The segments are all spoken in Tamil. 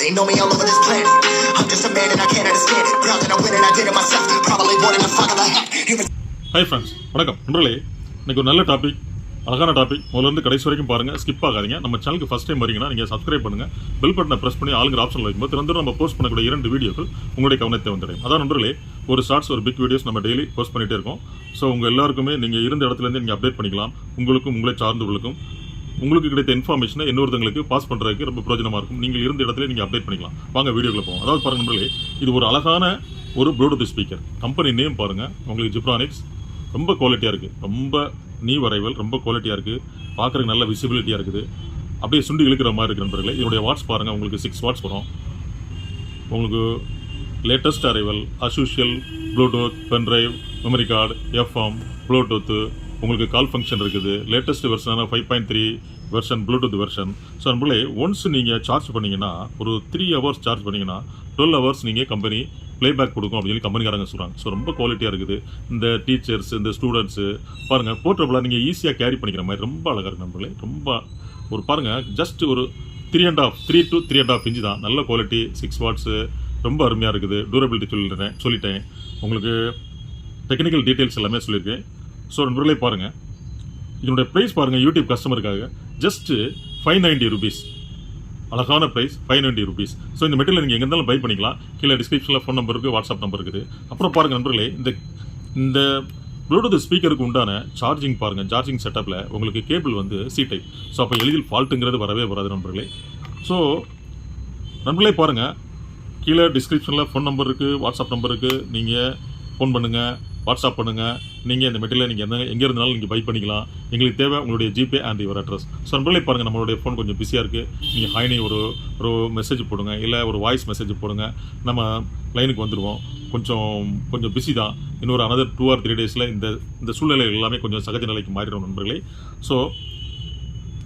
They know me all over this planet. I'm just a man and I can't understand it. Proud that I win and I did it myself. Probably one in the fuck of a hat. Hi friends வணக்கம். நண்பர்களே இன்னைக்கு ஒரு நல்ல டாபிக் அழகான டாபிக் முதலேருந்து கடைசி வரைக்கும் பாருங்க. ஸ்கிப் ஆகாதீங்க. நம்ம சேனலுக்கு ஃபஸ்ட் டைம் வரீங்கன்னா நீங்கள் சப்ஸ்கிரைப் பண்ணுங்கள் பெல் பட்டனை ப்ரெஸ் பண்ணி ஆளுங்கிற ஆப்ஷன் வைக்கும்போது திறந்து நம்ம போஸ்ட் பண்ணக்கூடிய இரண்டு வீடியோக்கள் உங்களுடைய கவனத்தை வந்துடும் அதான் நண்பர்களே ஒரு ஷார்ட்ஸ் ஒரு பிக் வீடியோஸ் நம்ம டெய்லி போஸ்ட் பண்ணிகிட்டே இருக்கோம். ஸோ உங்கள் எல்லாருக்குமே நீங்கள் இருந்த இடத்துலேருந்து நீங்கள் அப்டேட் பண்ணிக்கலாம். உங்களுக்கும் உங்களை சார்ந்தவர்களுக்கும் உங்களுக்கு கிடைத்த இன்ஃபர்மேஷனை இன்னொருத்தங்களுக்கு பாஸ் பண்ணுறதுக்கு ரொம்ப பிரயோஜனமா இருக்கும். நீங்கள் இருந்த இடத்துல நீங்கள் அப்டேட் பண்ணிக்கலாம். வாங்க வீடியோக்குள்ள போவோம். அதாவது பாருங்க நம்பர்களே இது ஒரு அழகான ஒரு ப்ளூடூத் ஸ்பீக்கர் கம்பெனி நேம் பாருங்கள் உங்களுக்கு ஜிப்ரானிக்ஸ் ரொம்ப குவாலிட்டியாக இருக்குது ரொம்ப நீ வரைவல் ரொம்ப குவாலிட்டியாக இருக்குது பார்க்குறதுக்கு நல்ல விசிபிலிட்டியாக இருக்குது. அப்படியே சுண்டி இழுக்கிற மாதிரி இருக்குது நண்பர்களே. இதனுடைய வாட்ஸ் பாருங்கள் உங்களுக்கு சிக்ஸ் வாட்ஸ் வரும். உங்களுக்கு latest arrival as usual bluetooth pen drive memory card FM bluetooth உங்களுக்கு கால் ஃபங்க்ஷன் இருக்குது. Latest வெர்ஷனான five point three version bluetooth version so நம்மளே ஒன்ஸ் நீங்கள் சார்ஜ் பண்ணிங்கன்னா ஒரு த்ரீ ஹவர்ஸ் சார்ஜ் பண்ணிங்கன்னா டுவெல் ஹவர்ஸ் நீங்கள் கம்பெனி ப்ளேபேக் கொடுக்கும் அப்படின்னு சொல்லி கம்பெனிக்காரங்க சொல்கிறாங்க ஸோ ரொம்ப குவாலிட்டியாக இருக்குது. இந்த டீச்சர்ஸ் இந்த ஸ்டூடெண்ட்ஸு பாருங்கள் போர்ட்டபுளாக நீங்கள் ஈஸியாக கேரி பண்ணிக்கிற மாதிரி ரொம்ப அழகாக இருக்குது நம்மளே ரொம்ப ஒரு பாருங்கள் ஜஸ்ட் ஒரு three and half three to three and half inch தான். நல்ல குவாலிட்டி சிக்ஸ் வாட்ஸு ரொம்ப அருமையாக இருக்குது. டூரபிலிட்டி சொல்லிடுறேன் சொல்லிட்டேன். உங்களுக்கு டெக்னிக்கல் டீட்டெயில்ஸ் எல்லாமே சொல்லியிருக்கேன். ஸோ நண்பர்களே பாருங்கள் இதனுடைய ப்ரைஸ் பாருங்கள் யூடியூப் கஸ்டமருக்காக ஜஸ்ட்டு ஃபைவ் நைன்ட்டி ருபீஸ் அழகான price five ninety rupees so இந்த மெட்டீரியல் நீங்கள் எங்கே இருந்தாலும் பை பண்ணிக்கலாம். கீழே டிஸ்கிரிப்ஷனில் ஃபோன் நம்பர் இருக்குது வாட்ஸ்அப் நம்பர் இருக்குது. அப்புறம் பாருங்கள் நண்பர்களே இந்த இந்த ப்ளூடூத் ஸ்பீக்கருக்கு உண்டான சார்ஜிங் பாருங்கள் சார்ஜிங் செட்டப்பில் உங்களுக்கு கேபிள் வந்து சி டைப் ஸோ அப்போ எளிதில் ஃபால்ட்டுங்கிறது வரவே வராது நண்பர்களே. ஸோ நண்பர்களே பாருங்கள் கீழே டிஸ்கிரிப்ஷனில் ஃபோன் நம்பர் இருக்குது வாட்ஸ்அப் நம்பர் இருக்குது நீங்கள் ஃபோன் பண்ணுங்கள் வாட்ஸ்அப் பண்ணுங்கள் நீங்கள் இந்த மெட்டீரியல் நீங்கள் எந்த எங்கே இருந்தாலும் நீங்கள் பை பண்ணிக்கலாம். எங்களுக்கு தேவை உங்களுடைய GPay and your address so நண்பர்களே பாருங்கள் நம்மளுடைய ஃபோன் கொஞ்சம் பிஸியாக இருக்குது நீங்கள் ஹைனி ஒரு ஒரு மெசேஜ் போடுங்க. இல்லை ஒரு வாய்ஸ் மெசேஜ் போடுங்க. நம்ம லைனுக்கு வந்துடுவோம். கொஞ்சம் கொஞ்சம் பிஸி தான். இன்னொரு அனதர் டூ ஆர் த்ரீ டேஸில் இந்த இந்த சூழ்நிலைகள் எல்லாமே கொஞ்சம் சகஜ நிலைக்கு மாறிடும் நண்பர்களே. ஸோ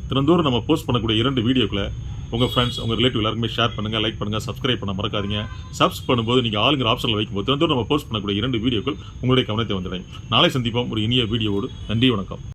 தினந்தோறும் நம்ம போஸ்ட் பண்ணக்கூடிய இரண்டு வீடியோக்களை உங்கள் ஃப்ரெண்ட்ஸ் உங்கள் ரிலேட்டிவ் எல்லாருக்குமே ஷேர் பண்ணுங்கள் லைக் பண்ணுங்கள் சப்ஸ்கிரைப் பண்ண மறக்காதீங்க. சப்ஸ் பண்ணும்போது நீங்கள் ஆளுங்கிற ஆப்ஷனில் வைக்கும்போது தினந்தோறும் நம்ம போஸ்ட் பண்ணக்கூடிய இரண்டு வீடியோக்கள் உங்களுடைய கவனத்தை வந்துடுறேன் நாளை சந்திப்போம் ஒரு இனிய வீடியோவோடு நன்றி வணக்கம்.